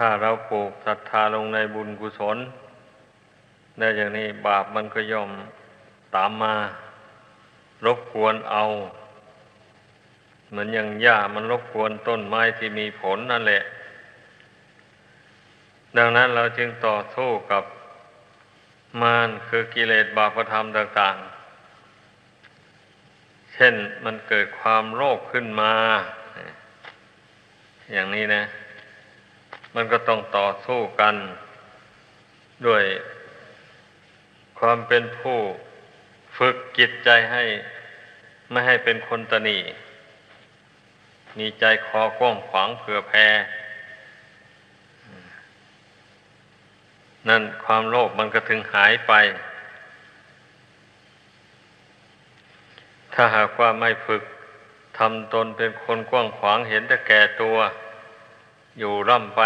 ถ้าเราปลูกศรัทธาลงในบุญกุศลได้อย่างนี้บาปมันก็ย่อมตามมา รบกวนเอาเหมือนอย่างหญ้ามันรบกวนต้นไม้ที่มีผลนั่นแหละ ดังนั้นเราจึงต่อสู้กับมารคือกิเลสบาปธรรมต่าง ๆ เช่นมันเกิดความโลภขึ้นมา อย่างนี้นะ มันก็ต้องต่อสู้กัน ด้วยความเป็นผู้ฝึกจิตใจให้ไม่ให้เป็นคนตนีมีใจคอกว้างขวางเผื่อแผ่นั่นความโลภมันก็ถึงหายไป ถ้าหากว่าไม่ฝึกทำตนเป็นคนกว้างขวางเห็นแต่แก่ตัว อยู่ร่ำไป